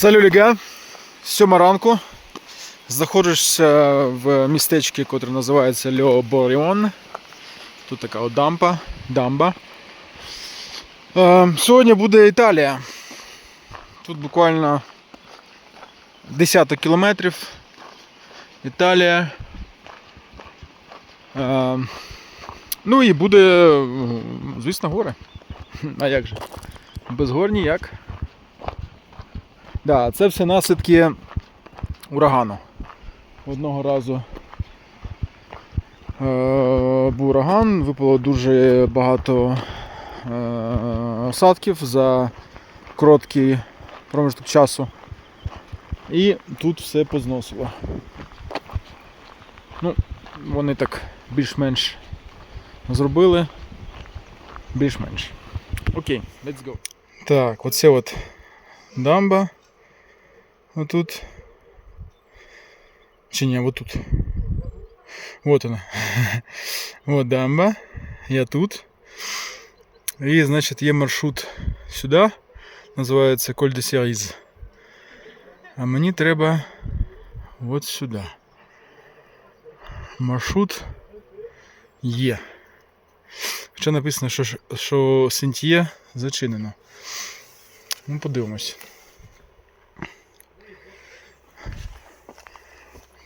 Салю Ліга, сьома ранку. Знаходишся в містечці, яке називається Льо Боріон. Тут така от дампа, дамба. Е, сьогодні буде Італія. Тут буквально десяток кілометрів. Італія. Е, ну і буде, звісно, гори. А як же? Без гор ніяк. Да, це все наслідки урагану. Одного разу е, був ураган, випало дуже багато е, осадків за короткий проміжок часу. І тут все позносило. Ну, вони так більш-менш зробили. Більш-менш. Окей, let's go. Так, оце от дамба. Отут. Чи ні, вот тут. Вот она. Вот дамба. Я тут. І, значить, є маршрут сюди. Називається Коль де Сіріз. А мені треба от сюди. Маршрут є. Хоча написано, що, що зачинено. Ну, подивимось.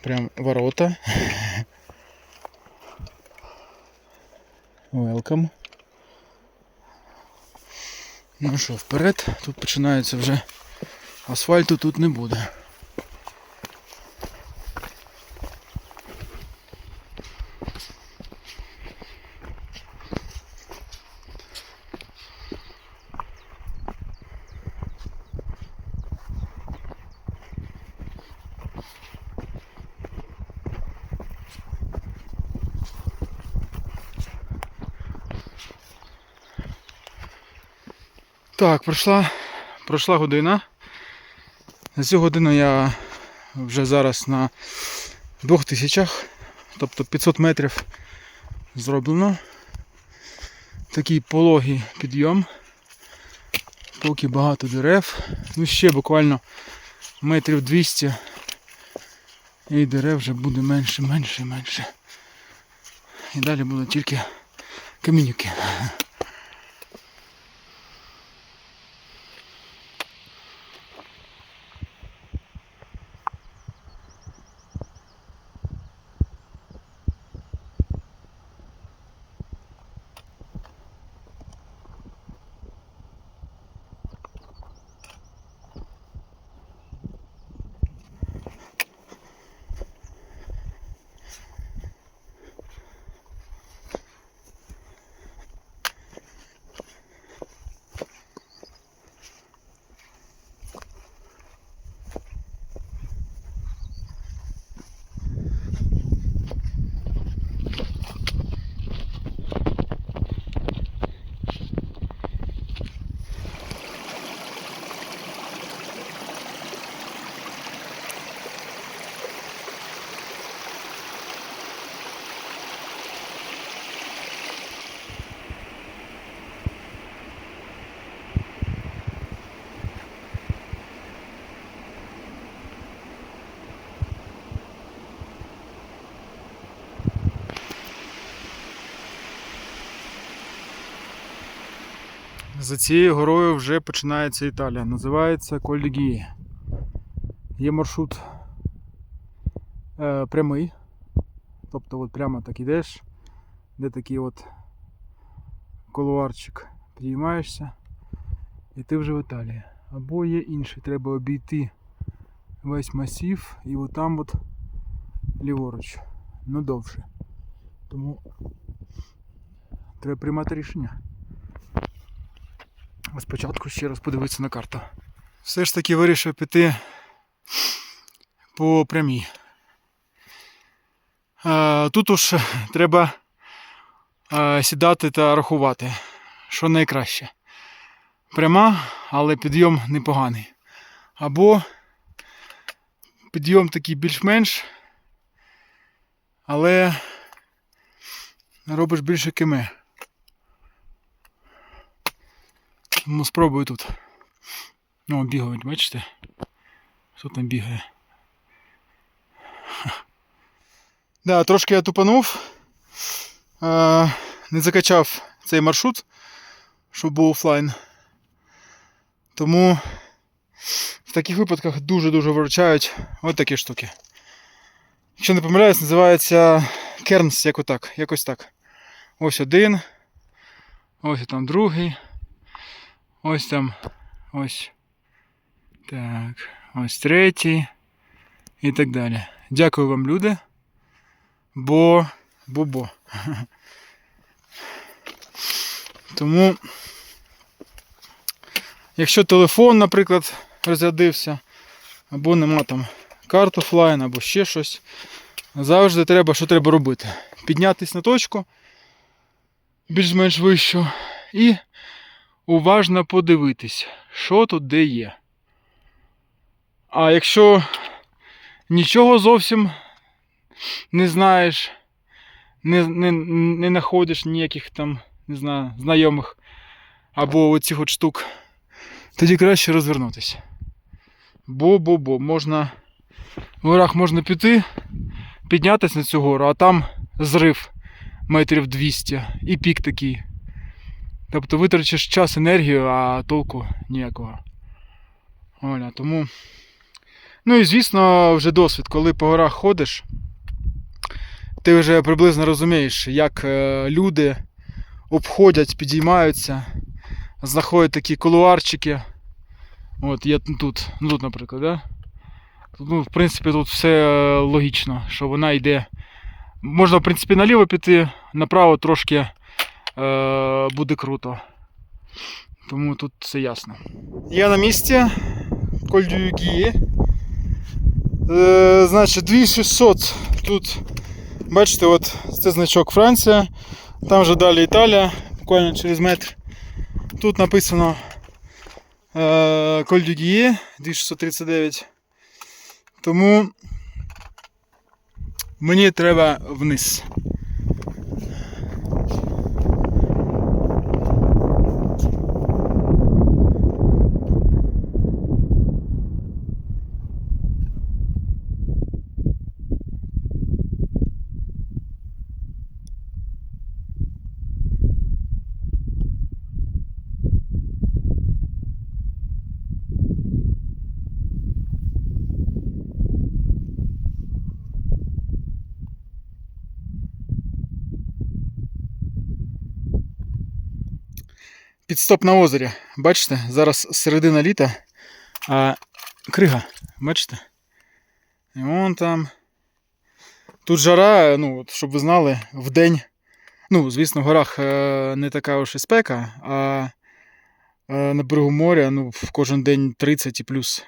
Прям ворота. Welcome. Ну що, вперед, тут починається вже асфальту тут не буде. Так, пройшла, пройшла година. За цю годину я вже зараз на двох тисячах, тобто 500 метрів зроблено. Такий пологий підйом. Поки багато дерев. Ну ще буквально метрів 200 і дерев вже буде менше, менше менше. І далі будуть тільки камінюки. За цією горою вже починається Італія. Називається Кольдегі. Є маршрут е, прямий. Тобто от прямо так ідеш, де такий от колуарчик. Підіймаєшся і ти вже в Італії. Або є інший, треба обійти весь масів і отам от ліворуч. Ну довше. Тому треба приймати рішення. Спочатку ще раз подивитися на карту. Все ж таки вирішив піти по прямій. Тут уж треба сідати та рахувати, що найкраще. Пряма, але підйом непоганий. Або підйом такий більш-менш, але робиш більше кеме. Ну, спробую тут. О, бігають, бачите? Хто там бігає? Да, трошки я тупанув. Не закачав цей маршрут, щоб був офлайн. Тому в таких випадках дуже-дуже виручають от такі штуки. Якщо не помиляюсь, називається кернс, як отак, якось так. Ось один. Ось там другий. Ось там. Ось. Так. Ось третій. І так далі. Дякую вам, люди. Бо. Бо-бо. Тому. Якщо телефон, наприклад, розрядився, або нема там карт офлайн, або ще щось, завжди треба, що треба робити? Піднятися на точку більш-менш вищу і уважно подивитись, що тут де є. А якщо нічого зовсім не знаєш, не, не, не знаходиш ніяких там, не знаю, знайомих або оцих от штук, тоді краще розвернутися. Бо-бо-бо, можна в горах можна піти, піднятися на цю гору, а там зрив метрів 200 і пік такий. Тобто витрачиш час, енергію, а толку ніякого. Оля, тому. Ну і звісно, вже досвід, коли по горах ходиш, ти вже приблизно розумієш, як е, люди обходять, підіймаються, знаходять такі кулуарчики. От є тут, ну тут, наприклад, да? Ну, в принципі, тут все е, логічно, що вона йде. Можна, в принципі, наліво піти, направо трошки буде круто. Тому тут все ясно. Я на місці. Кольдюгі. Е, значить, 2600 тут. Бачите, от це значок Франція. Там вже далі Італія, буквально через метр. Тут написано е, Кольдюгіє 2639. Тому мені треба вниз. Підстоп на озері. Бачите, зараз середина літа, а крига, бачите? І вон там. Тут жара, ну, от, щоб ви знали, в день. Ну, звісно, в горах е, не така уж і спека, а е, на берегу моря ну, в кожен день 30 і плюс.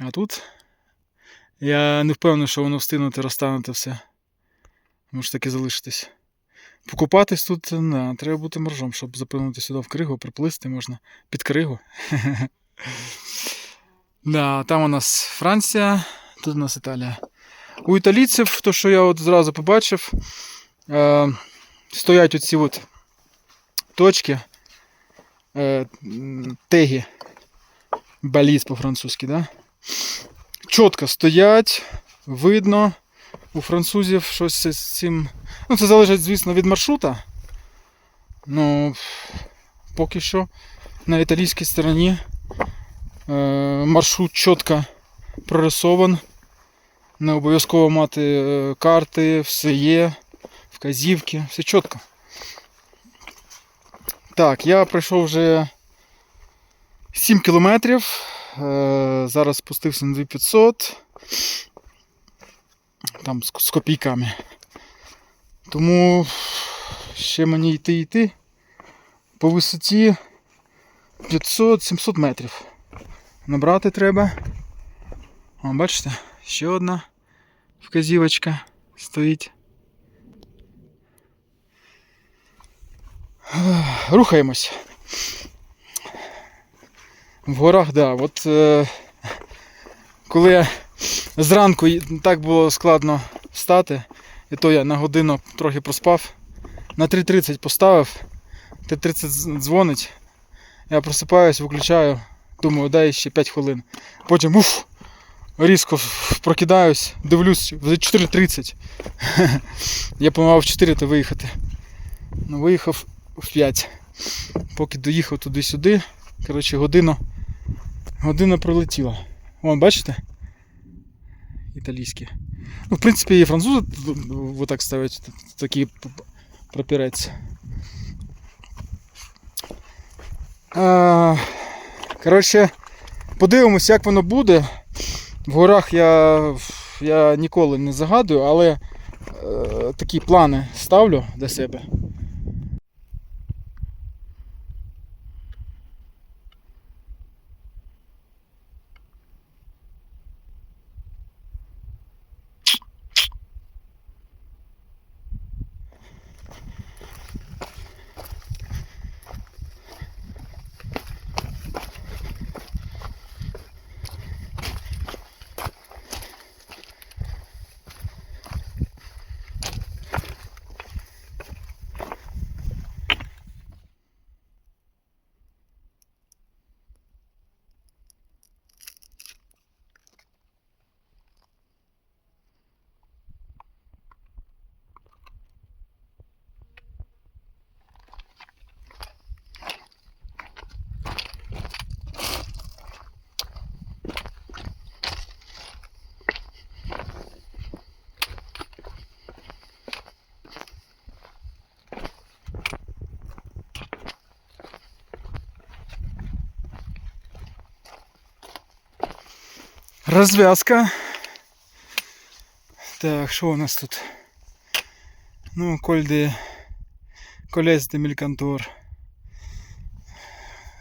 А тут я не впевнений, що воно встигнути розтанути все. Може таки залишитись. Покупатись тут не, треба бути моржом, щоб запинути сюди в кригу, приплисти можна під кригу. да, там у нас Франція, тут у нас Італія. У італійців, то що я от зразу побачив, е, стоять оці от точки, е, теги, баліз по-французьки, да? чітко стоять, видно. У французів щось з цим. Ну, це залежить, звісно, від маршрута. Ну, поки що на італійській стороні е, маршрут чітко прорисован. Не обов'язково мати е, карти, все є, вказівки, все чітко. Так, я пройшов вже 7 кілометрів. Е, зараз спустився на 2500 там з, копійками. Тому ще мені йти йти по висоті 500-700 метрів. Набрати треба. О, бачите, ще одна вказівочка стоїть. Рухаємось. В горах, да, от е, коли я Зранку так було складно встати, і то я на годину трохи проспав. На 3.30 поставив, 3.30 дз- дзвонить. Я просипаюсь, виключаю, думаю, дай ще 5 хвилин. Потім уф, різко прокидаюсь, дивлюсь, вже 4.30. Я планував в 4 то виїхати. Ну, виїхав в 5. Поки доїхав туди-сюди. Коротше, година. Година пролетіла. Вон, бачите? Італійські. Ну, в принципі, і французи вот так ставлять т- такі п- п- прапірець. А, Коротше, подивимось, як воно буде. В горах я, я ніколи не загадую, але е, такі плани ставлю для себе. Розв'язка. Так, що у нас тут? Ну, коль де колес де мелькантор.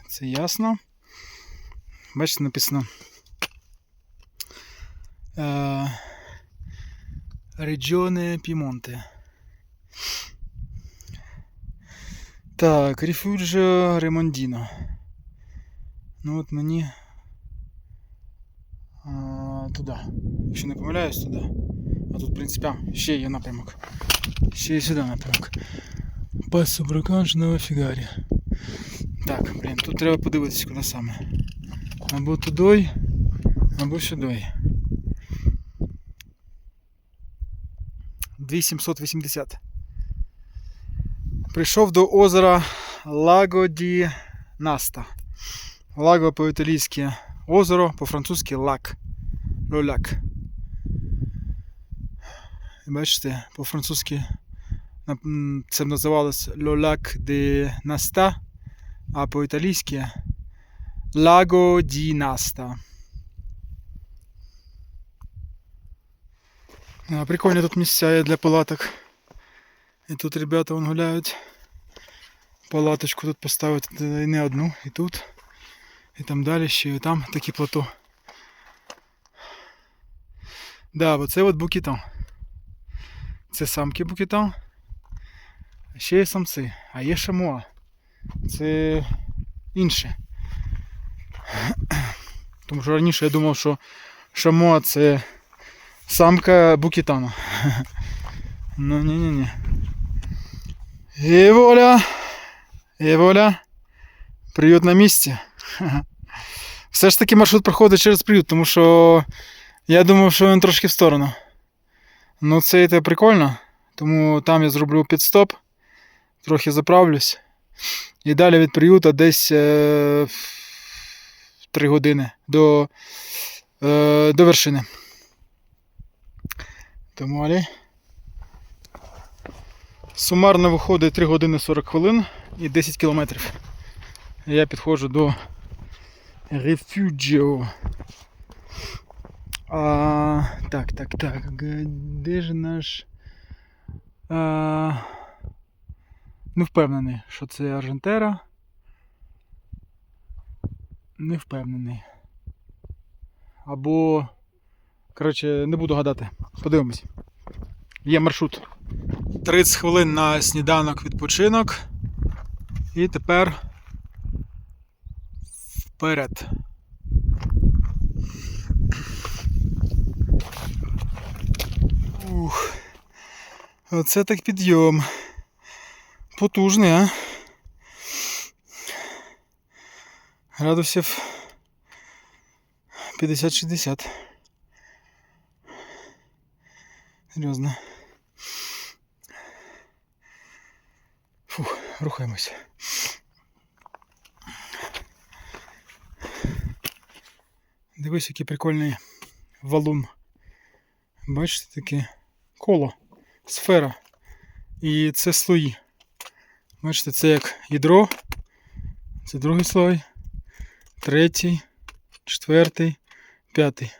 Це ясно. Бачите, написано. Е, Регіоне Пімонте. Так, Рефюджо Ремондіно. Ну от мені Якщо не помиляюсь, туди. А тут, в принципі, а, ще є напрямок. Ще є сюди напрямок. Пасо Браканжного фігарі. Так, блін, тут треба подивитися, куди саме. Або туди, або сюди. 2780. Прийшов до озера Лаго ді Наста. Лаго по-італійськи озеро, по-французьки лак. Лоляк. Бачите, по-французьки це називалось Лоляк де Наста, а по-італійськи Лаго ді Наста. Прикольні тут місця є для палаток. І тут ребята вон гуляють. Палаточку тут поставити і не одну, і тут. І там далі ще і там такі плато. Да, оце от букітон. Це самки букітон. А Ще є самці, а є шамуа. Це інше. Тому що раніше я думав, що шамуа це самка букітану. Ну ні-ні-ні. І воля. І воля. Приют на місці. Все ж таки маршрут проходить через приют, тому що я думав, що він трошки в сторону. Ну це те прикольно. Тому там я зроблю підстоп, трохи заправлюсь. І далі від приюта десь е, 3 години до, е, до вершини. Тому алі. Сумарно виходить 3 години 40 хвилин і 10 кілометрів. Я підходжу до Рефюджіо. А, так, так, так. Де ж наш. А, не впевнений, що це Аржентера. Не впевнений. Або. Коротше, не буду гадати. Подивимось. Є маршрут. 30 хвилин на сніданок відпочинок. І тепер вперед. Ух. Оце так підйом. Потужний, а? Градусів 50-60. Серйозно. Фух, рухаємося. Дивись, який прикольний валун. Бачите таке коло, сфера. І це слої. Бачите, це як ядро. Це другий слой, третій, четвертий, п'ятий.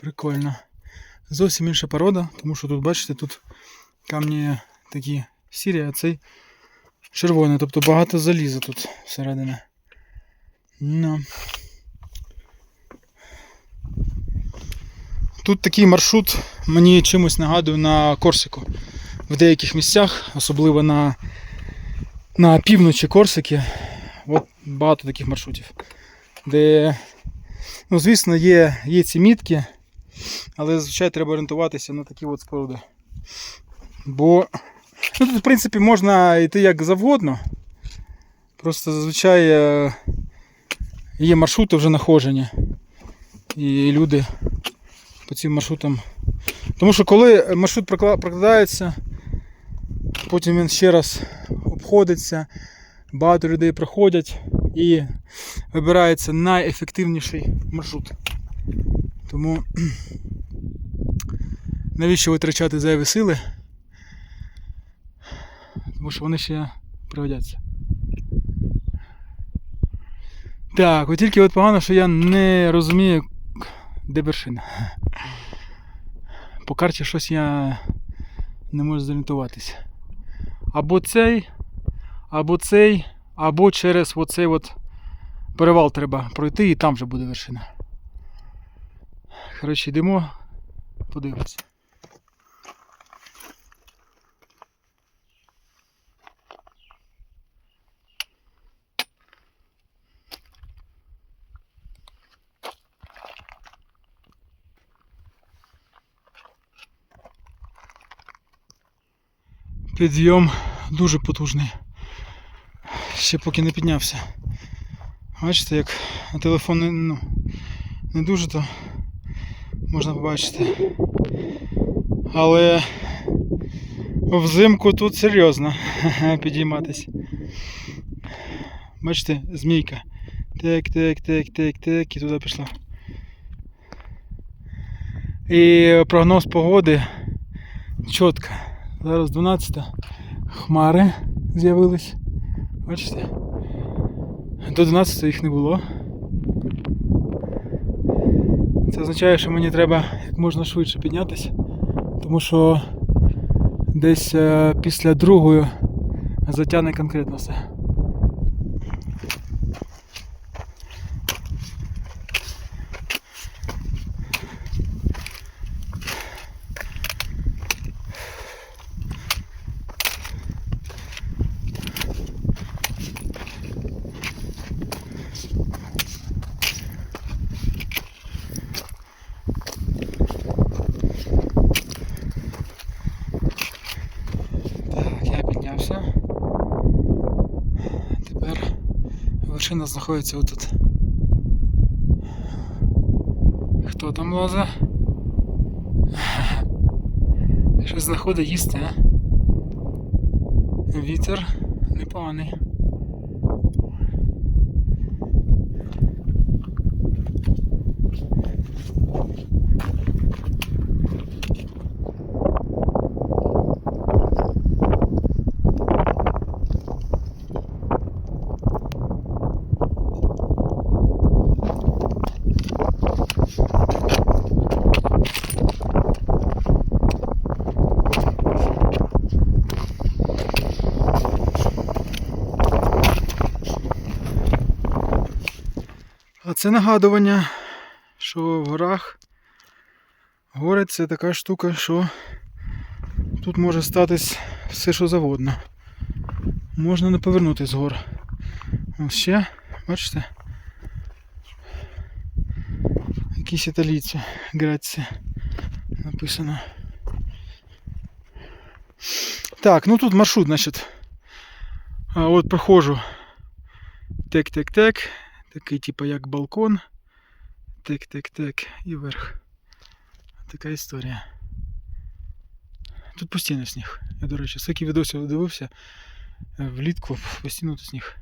Прикольно. Зовсім інша порода, тому що тут, бачите, тут камні такі сірі, а цей червоний, тобто багато заліза тут всередині. Ну. Тут такий маршрут мені чимось нагадує на Корсику. В деяких місцях, особливо на, на півночі Корсики, от багато таких маршрутів. Де, ну, звісно, є, є ці мітки, але зазвичай треба орієнтуватися на такі от споруди. Бо ну, тут, в принципі, можна йти як завгодно. Просто зазвичай е, є маршрути вже нахожені. І люди по цим маршрутам. Тому що коли маршрут прокладається, потім він ще раз обходиться, багато людей проходять і вибирається найефективніший маршрут. Тому навіщо витрачати зайві сили? Тому що вони ще пригодяться. Так, от тільки от погано, що я не розумію, де вершина. По карті щось я не можу зорієнтуватися. Або цей, або цей, або через оцей от перевал треба пройти і там вже буде вершина. Коротше, йдемо, подивимося. Підйом дуже потужний. Ще поки не піднявся. Бачите, як на телефон ну, не дуже, то можна побачити. Але взимку тут серйозно підійматись. Бачите, змійка. Так, так, так, так, так, і туди пішла. І прогноз погоди чітко. Зараз 12 хмари з'явились. Бачите? До 12 їх не було. Це означає, що мені треба як можна швидше піднятися, тому що десь е, після другої затягне конкретно все. Так, я піднявся. Тепер вершина знаходиться отут. Хто там лаза? Щось знаходить їсти, а? Вітер непоганий. Це нагадування, що в горах гори це така штука, що тут може статись все, що завгодно. Можна не повернути з гор. Ось ще, бачите? Якісь італійці, грація написано. Так, ну тут маршрут, значить. А от проходжу. Тек-тек-тек. Такий, типу, як балкон. Тик-тик-тик і вверх. Така історія. Тут постійно сніг. Я, до речі, скільки відосів дивився, е, влітку постійно тут сніг.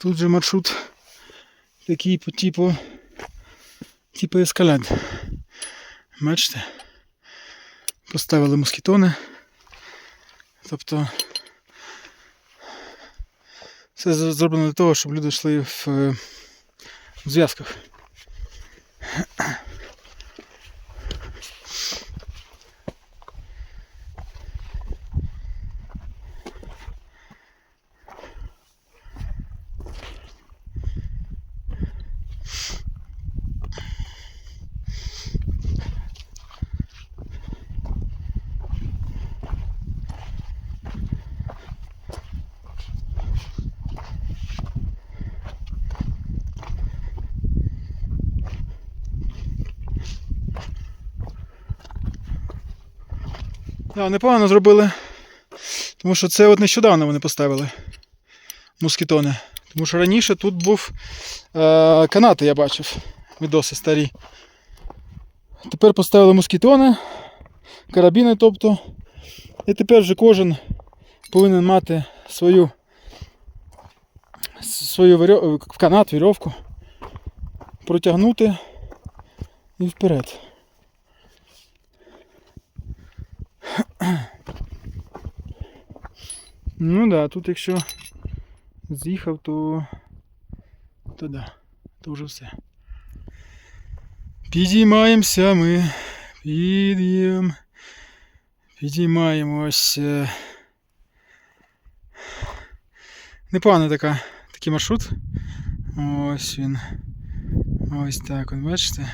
Тут же маршрут такий по типу, типу ескалад. Бачите? Поставили москітони. Тобто з- зроблено для того, щоб люди йшли в, е, в зв'язках. Да, непогано зробили. Тому що це от нещодавно вони поставили москітони. Тому що раніше тут був е, канати, я бачив, відоси старі. Тепер поставили москітони, карабіни, тобто. І тепер вже кожен повинен мати свою, свою вирьо... канат, вірьовку, протягнути і вперед. Ну да, тут якщо з'їхав, то. то да, то вже все. Підіймаємося ми. Під'їм. Підіймаємося. Непоганий така, такий маршрут. Ось він. Ось так, от бачите.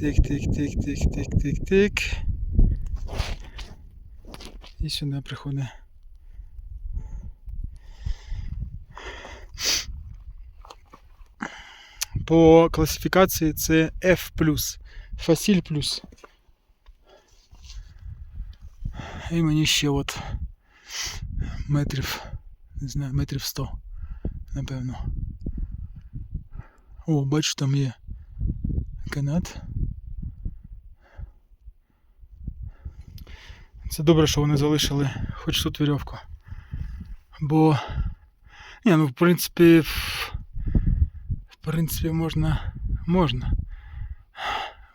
Тик-тик-тик-тик-тик-тик-тик. І сюди приходить. По класифікації це F+, Фасіль плюс. І мені ще от метрів, не знаю, метрів 100, напевно. О, бачу, там є канат. Це добре, що вони залишили хоч тут вірьовку. Бо. Ні, ну в принципі. в- принципі, можна. Можна.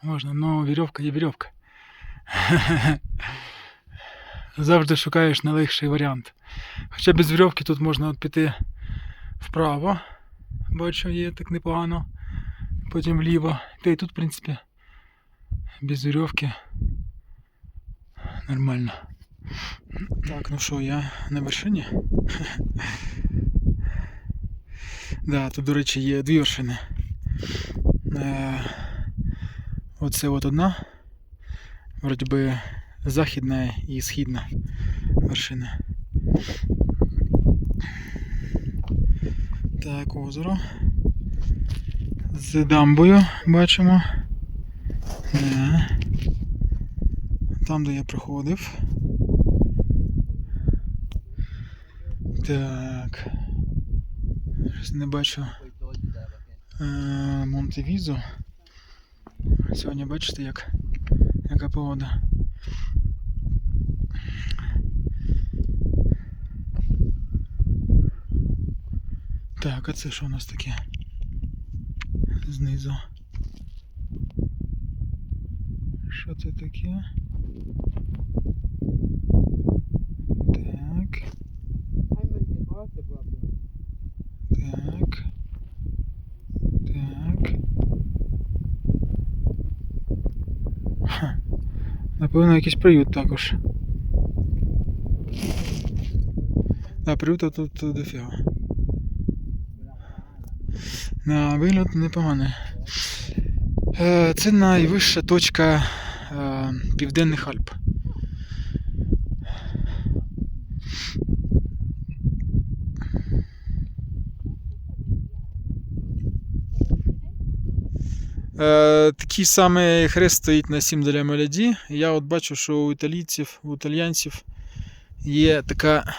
Можна, але вірьовка є вірьовка. Завжди шукаєш найлегший варіант. Хоча без вірьовки тут можна от піти вправо. Бачу, є так непогано. Потім вліво. Та і тут, в принципі, без вірьовки нормально. Так, ну що, я на вершині. Да, тут, до речі, є дві вершини. Е, Оце от одна. Вроді би західна і східна вершина. Так, озеро. З дамбою бачимо. Да. Там, де я проходив. Так. Щось не бачу. Е, Монтевізо. Сьогодні бачите, як, яка погода. Так, а це що у нас таке? Знизу. Що це таке? Так. Так. Так. Ха. Напевно, якийсь приют також. Да, приюта тут дофіга. На вигляд непоганий. Е, Це найвища точка Південних Альп. Е, такий самий хрест стоїть на Сімделя Маляді. Я от бачу, що у італійців, у італьянців є така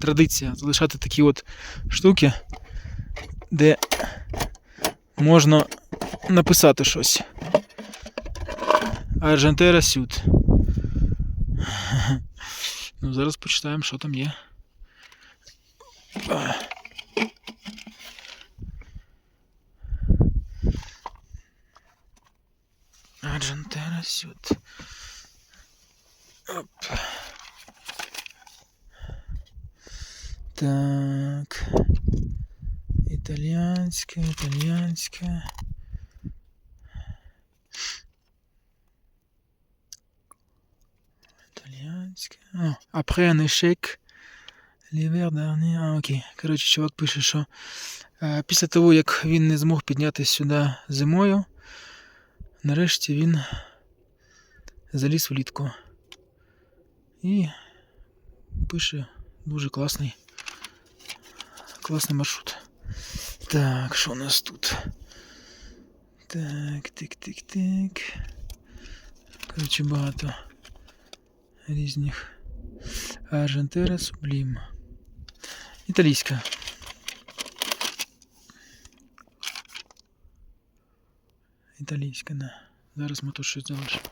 традиція залишати такі от штуки, де можна написати щось. Аржентера Сюд. Ну, зараз почитаємо, що там є. Аржентера Сюд. Оп. Так. Італіянське, італіянське. Après un échec. L'hiver dernier. А, окей. Коротше, чувак пише, що е, після того, як він не змог піднятися сюди зимою, нарешті він заліз влітку. І пише дуже класний. Класний маршрут. Так, що у нас тут? Так, тик, тик, тик. Коротше, багато різних. Аржентера Сублім. Італійська. Італійська, да. Зараз ми тут щось залишимо.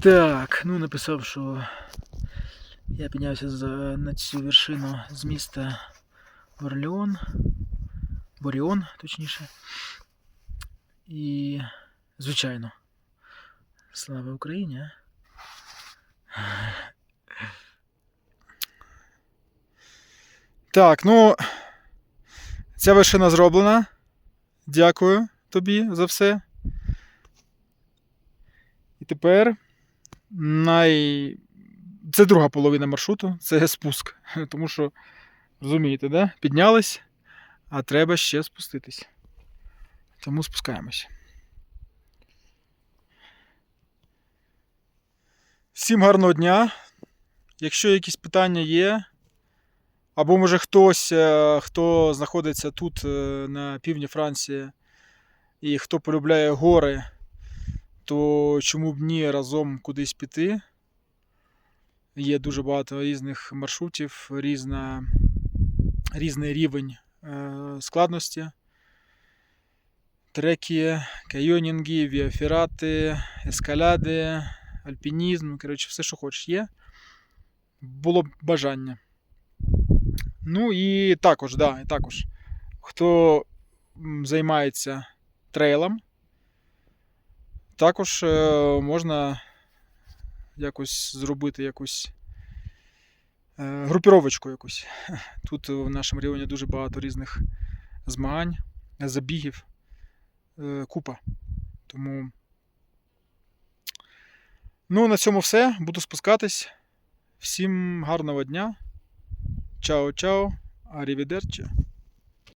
Так, ну написав, що я піднявся на цю вершину з міста Орлеон. Боріон, точніше. І, звичайно, слава Україні! Так, ну. Ця вершина зроблена. Дякую тобі за все. І тепер най... це друга половина маршруту, це спуск. Тому що, розумієте, да? піднялись, а треба ще спуститись. Тому спускаємось. Всім гарного дня. Якщо якісь питання є, або може хтось, е, хто знаходиться тут е, на півдні Франції і хто полюбляє гори, то чому б ні разом кудись піти. Є дуже багато різних маршрутів, різна, різний рівень е, складності. Треки, кайонінги, віаферати, ескаляди, альпінізм, коротше, все, що хочеш, є. Було б бажання. Ну і також, да, і також, хто займається трейлом, також е, можна якось зробити якусь е, групіровочку якусь. Тут в нашому районі дуже багато різних змагань, забігів, е, купа. Тому. Ну, на цьому все. Буду спускатись. Всім гарного дня. Чао, чао, арівідерчі.